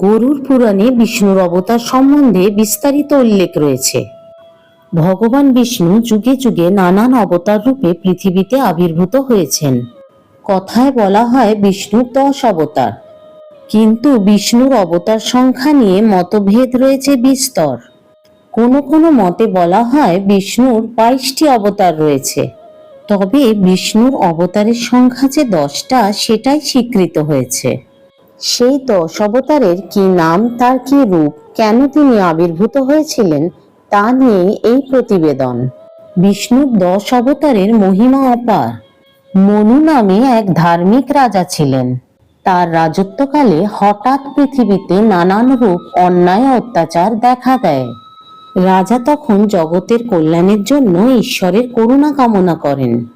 গরুর পুরাণে বিষ্ণুর অবতার সম্বন্ধে বিস্তারিত উল্লেখ রয়েছে। ভগবান বিষ্ণু যুগে যুগে নানান অবতার রূপে পৃথিবীতে আবির্ভূত হয়েছেন। কথায় বলা হয় বিষ্ণুর দশ অবতার। কিন্তু বিষ্ণুর অবতার সংখ্যা নিয়ে মতভেদ রয়েছে বিস্তর। কোনো কোনো মতে বলা হয় বিষ্ণুর বাইশটি অবতার রয়েছে। তবে বিষ্ণুর অবতারের সংখ্যা যে দশটা, সেটাই স্বীকৃত হয়েছে। সেই দশ অবতারের কি নাম, তার কি রূপ, কেন তিনি আবির্ভূত হয়েছিলেন, তা নিয়ে এই প্রতিবেদন। বিষ্ণুর দশ অবতারের মহিমা অপার। মনু নামে এক ধার্মিক রাজা ছিলেন। তার রাজত্বকালে হঠাৎ পৃথিবীতে নানান রূপ, অন্যায়, অত্যাচার দেখা দেয়। রাজা তখন জগতের কল্যাণের জন্য ঈশ্বরের করুণা কামনা করেন।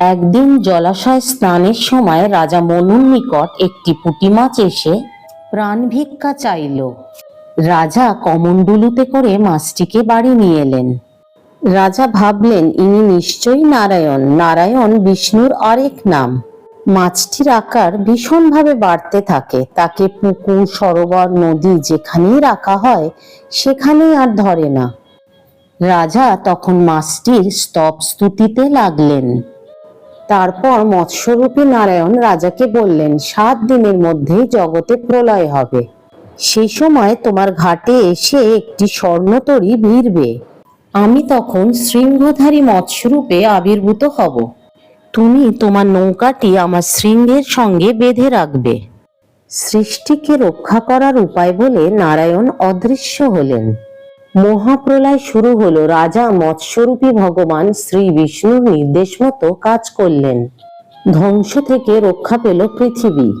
একদিন জলাশয় স্নানের সময় রাজা মনুর নিকট একটি পুঁটি মাছ এসে প্রাণ ভিক্ষা চাইল। রাজা কমণ্ডলুতে করে মাছটিকে বাড়ি নিয়ে এলেন। রাজা ভাবলেন, ইনি নিশ্চয়ই নারায়ণ। নারায়ণ বিষ্ণুর আরেক নাম। মাছটির আকার ভীষণভাবে বাড়তে থাকে। তাকে পুকুর, সরোবর, নদী যেখানেই রাখা হয়, সেখানেই আর ধরে না। রাজা তখন মাছটির স্তব স্তুতিতে লাগলেন। তারপর মৎস্যরূপী নারায়ণ রাজাকে বললেন, সাত দিনের মধ্যেই জগতে প্রলয় হবে। সেই সময় তোমার ঘাটে এসে একটি স্বর্ণতরী ভিড়বে। আমি তখন শৃঙ্গধারী মৎস্যরূপে আবির্ভূত হব। তুমি তোমার নৌকাটি আমার শৃঙ্গের সঙ্গে বেঁধে রাখবে। সৃষ্টিকে রক্ষা করার উপায় বলে নারায়ণ অদৃশ্য হলেন। মহাপ্রলয় শুরু হলো। রাজা মৎস্যরূপী ভগবান শ্রী বিষ্ণুর নির্দেশ মতো কাজ করলেন। ধ্বংস থেকে রক্ষা পেল পৃথিবী।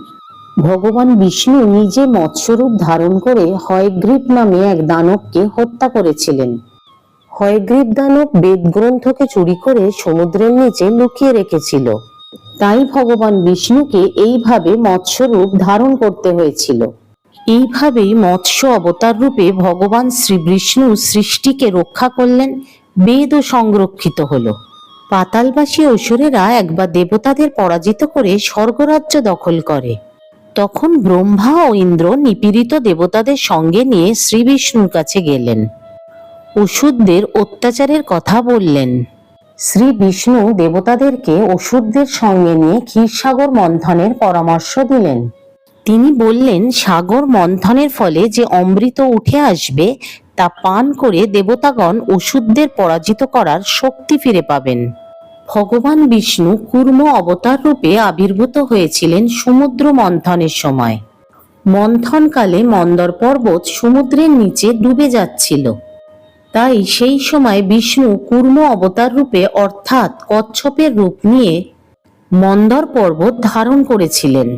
ভগবান বিষ্ণু নিজে মৎস্যরূপ ধারণ করে হয়গ্রীব নামে এক দানবকে হত্যা করেছিলেন। হয়গ্রীব দানব বেদ গ্রন্থকে চুরি করে সমুদ্রের নিচে লুকিয়ে রেখেছিল। তাই ভগবান বিষ্ণুকে এইভাবে মৎস্যরূপ ধারণ করতে হয়েছিল। এইভাবেই মৎস্য অবতার রূপে ভগবান শ্রী বিষ্ণু সৃষ্টিকে রক্ষা করলেন বেদও সংরক্ষিত হল। পাতালবাসী অসুরেরা একবার দেবতাদের পরাজিত করে স্বর্গরাজ্য দখল করে। তখন ব্রহ্মা ও ইন্দ্র নিপীড়িত দেবতাদের সঙ্গে নিয়ে শ্রী বিষ্ণুর কাছে গেলেন। অসুরদের অত্যাচারের কথা বললেন। শ্রী বিষ্ণু দেবতাদেরকে অসুরদের সঙ্গে নিয়ে ক্ষীরসাগর মন্থনের পরামর্শ দিলেন। তিনি বললেন, সাগর মন্থনের ফলে যে অমৃত উঠে আসবে, তা পান করে দেবতাগণ ওষুধদের পরাজিত করার শক্তি ফিরে পাবেন। ভগবান বিষ্ণু কুর্ম অবতার রূপে আবির্ভূত হয়েছিলেন সমুদ্র মন্থনের সময়। মন্থনকালে মন্দর পর্বত সমুদ্রের নিচে ডুবে যাচ্ছিল। তাই সেই সময় বিষ্ণু কুর্ম অবতার রূপে অর্থাৎ কচ্ছপের রূপ নিয়ে মন্দর পর্বত ধারণ করেছিলেন।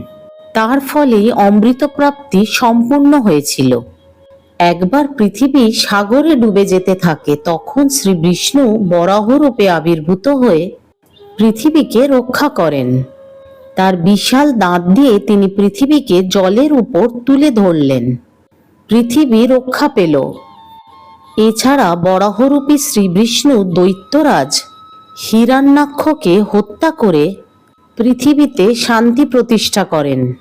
তার ফলে অমৃত প্রাপ্তি সম্পূর্ণ হয়েছিল। একবার পৃথিবী সাগরে ডুবে যেতে থাকে, তখন শ্রী বিষ্ণু বরাহ রূপে আবির্ভূত হয়ে পৃথিবীকে রক্ষা করেন। তার বিশাল দাঁত দিয়ে তিনি পৃথিবীকে জলের উপর তুলে ধরলেন। পৃথিবী রক্ষা পেল। এছাড়া বরাহরূপী শ্রী বিষ্ণু দৈত্যরাজ হিরণ্যাক্ষকে হত্যা করে পৃথিবীতে শান্তি প্রতিষ্ঠা করেন।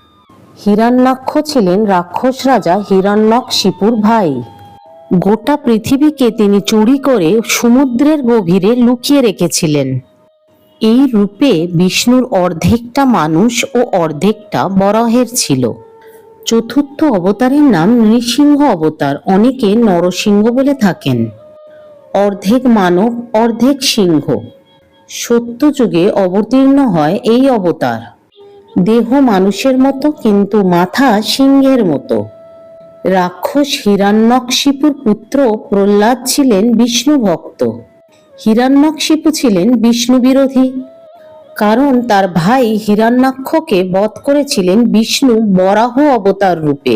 হিরণ্যাক্ষ ছিলেন রাক্ষস রাজা হিরণ্যক শিপুর ভাই। গোটা পৃথিবীকে তিনি চুরি করে সমুদ্রের গভীরে লুকিয়ে রেখেছিলেন। এই রূপে বিষ্ণুর অর্ধেকটা মানুষ ও অর্ধেকটা বরাহের ছিল। চতুর্থ অবতারের নাম নৃসিংহ অবতার, অনেকে নরসিংহ বলে থাকেন। অর্ধেক মানব, অর্ধেক সিংহ। সত্য যুগে অবতীর্ণ হয় এই অবতার। দেহ মানুষের মতো, কিন্তু মাথা সিংহের মতো। রাক্ষস হিরণ্যকশিপুর পুত্র প্রহ্লাদ ছিলেন বিষ্ণু ভক্ত। হিরণ্যকশিপু ছিলেন বিষ্ণু বিরোধী। কারণ তার ভাই হিরণ্যাক্ষকে বধ করেছিলেন বিষ্ণু বরাহ অবতার রূপে।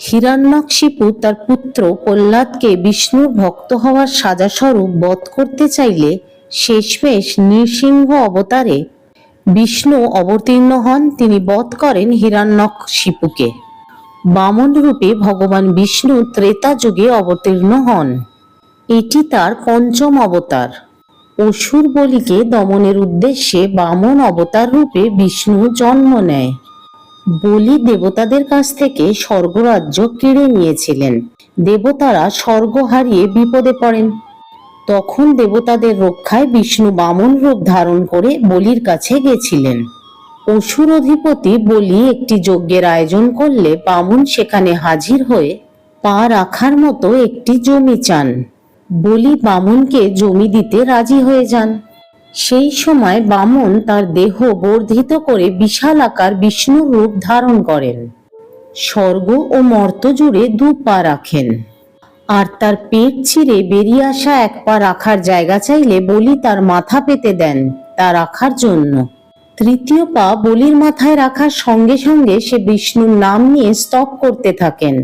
হিরণ্যকশিপু তার পুত্র প্রহ্লাদকে বিষ্ণুর ভক্ত হওয়ার সাজাস্বরূপ বধ করতে চাইলে শেষমেশ নৃসিংহ অবতারে বিষ্ণু অবতীর্ণ হন, তিনি বধ করেন হিরান্যক শিপুকে বামন রূপে ভগবান বিষ্ণু ত্রেতা যুগে অবতীর্ণ হন। এটি তার পঞ্চম অবতার। অসুর বলিকে দমনের উদ্দেশ্যে বামন অবতার রূপে বিষ্ণু জন্ম নেয়। বলি দেবতাদের কাছ থেকে স্বর্গরাজ্য কেড়ে নিয়েছিলেন। দেবতারা স্বর্গ হারিয়ে বিপদে পড়েন। তখন দেবতাদের রক্ষায় বিষ্ণু বামন রূপ ধারণ করে বলির কাছে গেছিলেন। অসুর অধিপতি বলি একটি যজ্ঞের আয়োজন করলে বামুন সেখানে হাজির হয়ে পা রাখার মতো একটি জমি চান। বলি বামুনকে জমি দিতে রাজি হয়ে যান। সেই সময় বামন তার দেহ বর্ধিত করে বিশাল আকার বিষ্ণুর রূপ ধারণ করেন। স্বর্গ ও মর্ত জুড়ে দু পা রাখেন। আর তার পেট ছিঁড়ে বেরিয়ে আসা এক পা রাখার জায়গা চাইলে বলি তার মাথা পেতে দেন, তা রাখার জন্য। তৃতীয় পা বলির মাথায় রাখার সঙ্গে সঙ্গে সে বিষ্ণুর নাম নিয়ে স্তব করতে থাকেন।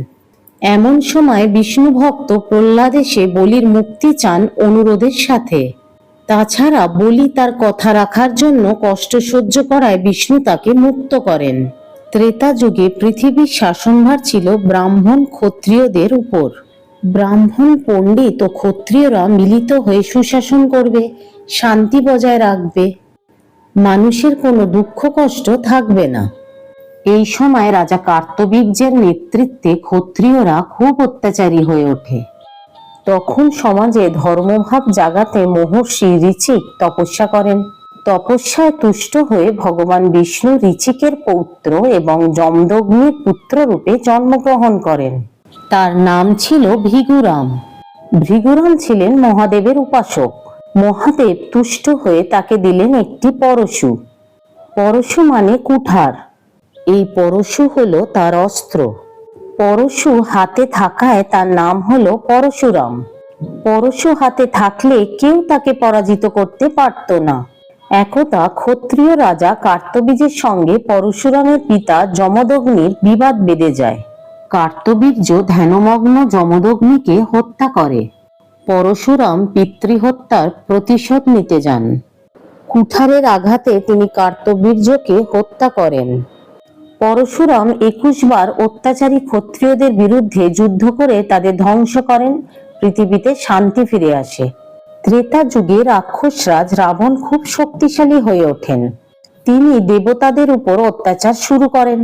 এমন সময় বিষ্ণু ভক্ত প্রহ্লাদ এসে বলির মুক্তি চান অনুরোধের সাথে। তাছাড়া বলি তার কথা রাখার জন্য কষ্ট সহ্য করায় বিষ্ণু তাকে মুক্ত করেন। ত্রেতা যুগে পৃথিবীর শাসনভার ছিল ব্রাহ্মণ ক্ষত্রিয়দের উপর। ব্রাহ্মণ পণ্ডিত ও ক্ষত্রিয়রা মিলিত হয়ে সুশাসন করবে, শান্তি বজায় রাখবে। মানুষের কোনো দুঃখ কষ্ট থাকবে না। এই সময় রাজা কার্তবীর্যের নেতৃত্বে ক্ষত্রিয়রা খুব অত্যাচারী হয়ে ওঠে। তখন সমাজে ধর্মভাব জাগাতে মহর্ষি ঋচিক তপস্যা করেন। তপস্যায় তুষ্ট হয়ে ভগবান বিষ্ণু ঋচিকের পৌত্র এবং যমদগ্নির পুত্র রূপে জন্মগ্রহণ করেন। তার নাম ছিল ভৃগুরাম। ভৃগুরাম ছিলেন মহাদেবের উপাসক। মহাদেব তুষ্ট হয়ে তাকে দিলেন একটি পরশু। পরশু মানে কুঠার। এই পরশু হলো তার অস্ত্র। পরশু হাতে থাকায় তার নাম হলো পরশুরাম। পরশু হাতে থাকলে কেউ তাকে পরাজিত করতে পারত না। একদা ক্ষত্রিয় রাজা কার্তবীজের সঙ্গে পরশুরামের পিতা যমদগ্নির বিবাদ বেঁধে যায়। কার্তবীর্য ধ্যানমগ্ন যমদগ্নিকে হত্যা করে। পরশুরাম পিতৃহত্যার প্রতিশোধ নিতে যান। কুঠারের আঘাতে তিনি কার্তবীর্যকে হত্যা করেন। পরশুরাম একুশ বার অত্যাচারী ক্ষত্রিয়দের বিরুদ্ধে যুদ্ধ করে তাদের ধ্বংস করেন, পৃথিবীতে শান্তি ফিরে আসে। ত্রেতা যুগে রাক্ষসরাজ রাবণ খুব শক্তিশালী হয়ে ওঠেন। তিনি দেবতাদের উপর অত্যাচার শুরু করেন।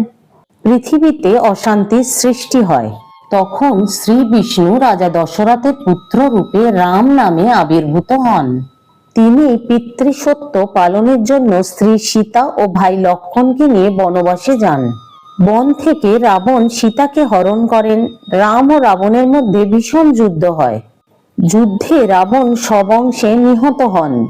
পৃথিবীতে অশান্তির সৃষ্টি হয়। তখন শ্রী বিষ্ণু রাজা দশরথের পুত্র রূপে রাম নামে আবির্ভূত হন। তিনি পিতৃসত্য পালনের জন্য স্ত্রী সীতা ও ভাই লক্ষণকে নিয়ে বনবাসে যান। বন থেকে রাবণ সীতাকে হরণ করেন। রাম ও রাবণের মধ্যে ভীষণ যুদ্ধ হয়। যুদ্ধে রাবণ সবংশে নিহত হন।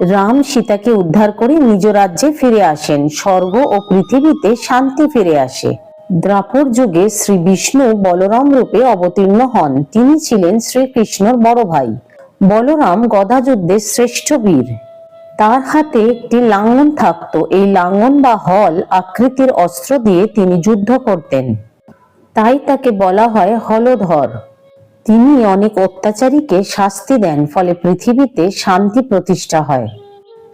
রাম সীতাকে উদ্ধার করে নিজ রাজ্যে ফিরে আসেন। স্বর্গ ও পৃথিবীতে শান্তি ফিরে আসে। দ্রাপর যুগে শ্রী বিষ্ণু বলরাম রূপে অবতীর্ণ হন। তিনি ছিলেন শ্রীকৃষ্ণর বড় ভাই। বলরাম গদাযুদ্ধে শ্রেষ্ঠ বীর। তার হাতে একটি লাঙ্গন থাকতো। এই লাঙ্গন বা হল আকৃতির অস্ত্র দিয়ে তিনি যুদ্ধ করতেন। তাই তাকে বলা হয় হলধর। তিনি অনেক অত্যাচারীকে শাস্তি দেন, ফলে পৃথিবীতে শান্তি প্রতিষ্ঠা হয়।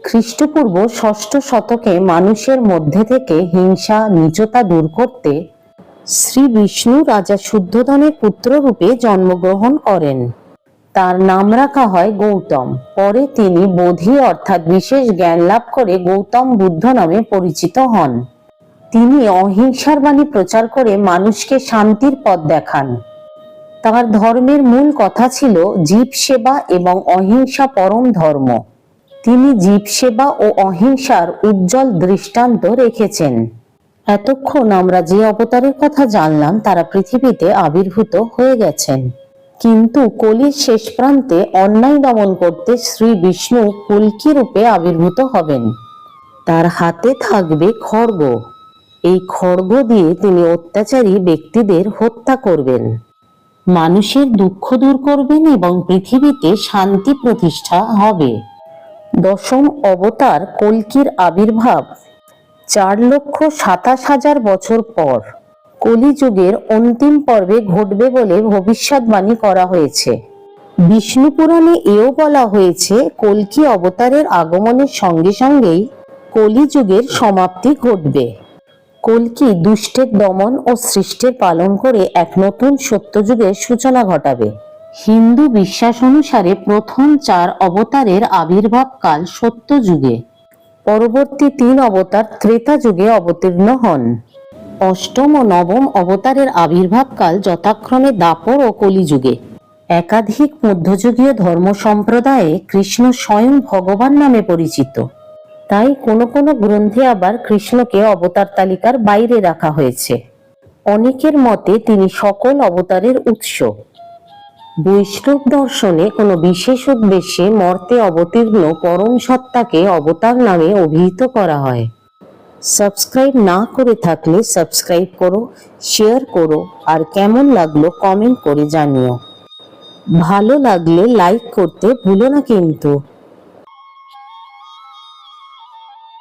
খ্রিস্টপূর্ব ষষ্ঠ শতকে মানুষের মধ্যে থেকে হিংসা, নিচতা দূর করতে শ্রী বিষ্ণু রাজা শুদ্ধোধনের পুত্র রূপে জন্মগ্রহণ করেন। তার নাম রাখা হয় গৌতম। পরে তিনি বোধি অর্থাৎ বিশেষ জ্ঞান লাভ করে গৌতম বুদ্ধ নামে পরিচিত হন। তিনি অহিংসার বাণী প্রচার করে মানুষকে শান্তির পথ দেখান। তার ধর্মের মূল কথা ছিল জীব সেবা এবং অহিংসা পরম ধর্ম। তিনি জীব সেবা ও অহিংসার উজ্জ্বল দৃষ্টান্ত রেখেছেন। এতক্ষণ আমরা যে অবতারের কথা জানলাম, তারা পৃথিবীতে আবির্ভূত হয়ে গেছেন। কিন্তু কলির শেষ প্রান্তে অন্যায় দমন করতে শ্রী বিষ্ণু কুলকি রূপে আবির্ভূত হবেন। তার হাতে থাকবে খড়গ। এই খড়গ দিয়ে তিনি অত্যাচারী ব্যক্তিদের হত্যা করবেন। মানুষের দুঃখ দূর করবেন এবং পৃথিবীতে শান্তি প্রতিষ্ঠা হবে। দশম অবতার কল্কির আবির্ভাব, চার লক্ষ সাতাশ হাজার বছর পর। কলিযুগের অন্তিম পর্বে ঘটবে বলে ভবিষ্যৎবাণী করা হয়েছে। বিষ্ণু পুরাণে এও বলা হয়েছে, কল্কি অবতারের আগমনের সঙ্গে সঙ্গেই কলিযুগের সমাপ্তি ঘটবে। কল্কি দুষ্টের দমন ও সৃষ্টের পালন করে এক নতুন সত্যযুগের সূচনা ঘটাবে। হিন্দু বিশ্বাস অনুসারে প্রথম চার অবতারের আবির্ভাব কাল সত্যযুগে। পরবর্তী তিন অবতার ত্রেতা যুগে অবতীর্ণ হন। অষ্টম ও নবম অবতারের আবির্ভাবকাল যথাক্রমে দাপর ও কলিযুগে। একাধিক মধ্যযুগীয় ধর্ম সম্প্রদায়ে কৃষ্ণ স্বয়ং ভগবান নামে পরিচিত। তাই কোনো কোনো গ্রন্থে আবার কৃষ্ণকে অবতার তালিকার বাইরে রাখা হয়েছে। অনেকের মতে তিনি সকল অবতারের উৎস। বৈষ্ণব দর্শনে কোনো বিশেষ উদ্দেশ্যে মর্তে অবতীর্ণ পরম সত্তাকে অবতার নামে অভিহিত করা হয়। সাবস্ক্রাইব না করে থাকলে সাবস্ক্রাইব করো, শেয়ার করো আর কেমন লাগল কমেন্ট করে জানিও। ভালো লাগলে লাইক করতে ভুলো না কিন্তু।